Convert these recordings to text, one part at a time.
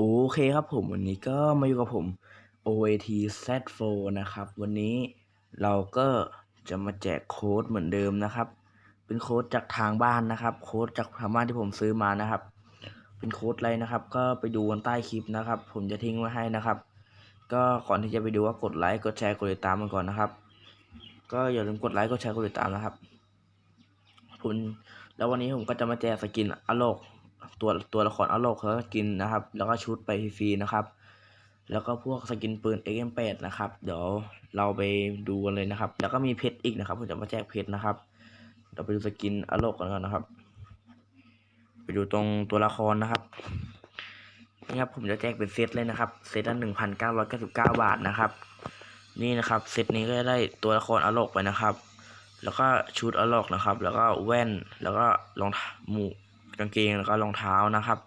โอเคครับผมวันนี้ก็มาอยู่กับผม OAT Z4 นะครับ วันนี้เราก็จะมาแจกโค้ดเหมือนเดิมนะครับ เป็นโค้ดจากทางบ้านนะครับ โค้ดจากทางบ้านที่ผมซื้อมานะครับ เป็นโค้ดอะไรนะครับ ก็ไปดูกันใต้คลิปนะครับ ผมจะทิ้งไว้ให้นะครับ ก็ก่อนที่จะไปดูก็กดไลค์กดแชร์กดติดตามกันก่อนนะครับ ก็อย่าลืมกดไลค์กดแชร์กดติดตามนะครับคุณแล้ววันนี้ผมก็จะมาแจกสกินอโลก ตัวตัวละครอโลกเขาสกินนะครับ แล้วก็ชุดไปฟรีนะครับ แล้วก็พวกสกินปืน XM8 นะครับ เดี๋ยวเราไปดูกันเลยนะครับ แล้วก็มีเพชรอีกนะครับผมจะมาแจกเพชรนะครับ เราไปดูสกินอโลกกันก่อนนะครับ ไปดูตรงตัวละครนะครับนี่ครับผมจะแจกเป็นเซตเลยนะครับ เซตละหนึ่งพันเก้าร้อยเก้าสิบเก้าบาทนะครับ นี่นะครับเซตนี้ก็ได้ตัวละครอโลกไปนะครับ แล้วก็ชุดอโลกนะครับ แล้วก็แว่นแล้วก็รองหมวก กางเกงแล้วก็รองเท้านะครับ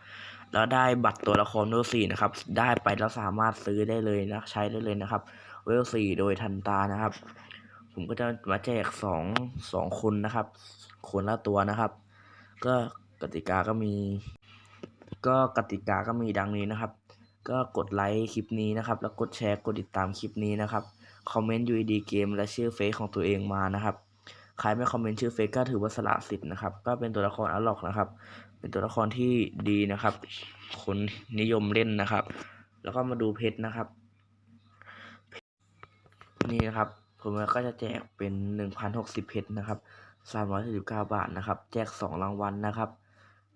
แล้วได้บัตรตัวละครเวลสี่นะครับ ได้ไปแล้วสามารถซื้อได้เลยนะใช้ได้เลยนะครับ เวลสี่โดยทันตานะครับ ผมก็จะมาแจกสองสองคนนะครับ คนละตัวนะครับ ก็กติกาก็มี ก็กติกาก็มีดังนี้นะครับ ก็กดไลค์คลิปนี้นะครับ แล้วกดแชร์กดติดตามคลิปนี้นะครับคอมเมนต์ UID เกมและชื่อเฟซของตัวเองมานะครับ ใครไม่คอมเมนต์ชื่อเฟซก็ถือว่าสละสิทธิ์นะครับ ก็เป็นตัวละครอัลล็อกนะครับ เป็นตัวละครที่ดีนะครับ คนนิยมเล่นนะครับ แล้วก็มาดูเพชรนะครับ นี่นะครับผมก็จะแจกเป็นหนึ่งพันหกสิบเพชรนะครับสามร้อยสิบเก้าบาทนะครับ แจกสองรางวัลนะครับ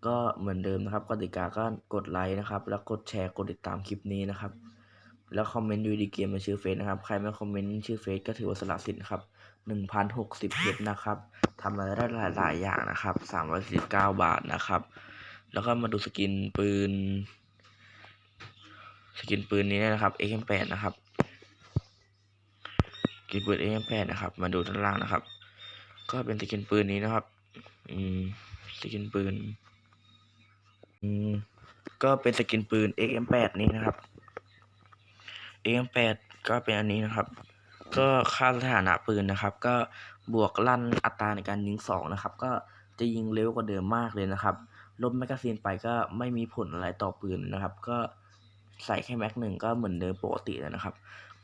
ก็เหมือนเดิมนะครับกติกาก็กดไลค์นะครับ แล้วกดแชร์กดติดตามคลิปนี้นะครับ แล้วคอมเมนต์ยูดีเกมมาชื่อเฟซนะครับ ใครไม่คอมเมนต์ชื่อเฟซก็ถือว่าสละสิทธิ์นครับหนึ่งพันหกสิบเพชรนะครับทำอะไรได้หลายๆอย่างนะครับสามร้อยสิบเก้าบาทนะครับ แล้วก็มาดูสกินปืน สกินปืนนี้นะครับ XM8 นะครับสกินปืน XM8 นะครับ มาดูด้านล่างนะครับ ก็เป็นสกินปืนนี้นะครับ อืมสกินปืน อืมก็เป็นสกินปืน XM8 นี้นะครับ XM8 ก็เป็นอันนี้นะครับ ก็ค่าสถานะปืนนะครับ ก็บวกลั่นอัตราในการยิงสองนะครับ ก็จะยิงเร็วกว่าเดิมมากเลยนะครับลบแมกกาซีนไปก็ไม่มีผลอะไรต่อปืนนะครับ ก็ใส่แค่แม็กหนึ่งก็เหมือนเดิมปกติเลยนะครับ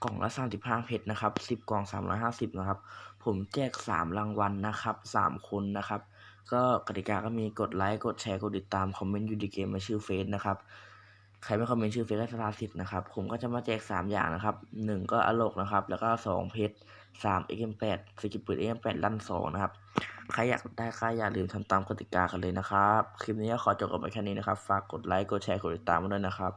กล่องละ 35 เพชรนะครับ10 กล่อง 350 นะครับ ผมแจก 3 รางวัลนะครับ 3 คนนะครับ ก็กติกาก็มีกดไลค์ กดแชร์ กดติดตาม คอมเมนต์ยูดีเกมมาชื่อเฟซนะครับ ใครไม่คอมเมนต์ชื่อเฟซก็สลาสิทธิ์นะครับ ผมก็จะมาแจก3อย่างนะครับ1ก็อโลกนะครับ แล้วก็2เพชร3 XM8 สกิปปืน XM8 ลั่น2นะครับ ใครอยากได้ค่าอย่าลืมทำตามกติกากันเลยนะครับ คลิปนี้ก็ขอจบกันไปแค่นี้นะครับ ฝากกดไลค์ กดแชร์ กดติดตามมาด้วยนะครับ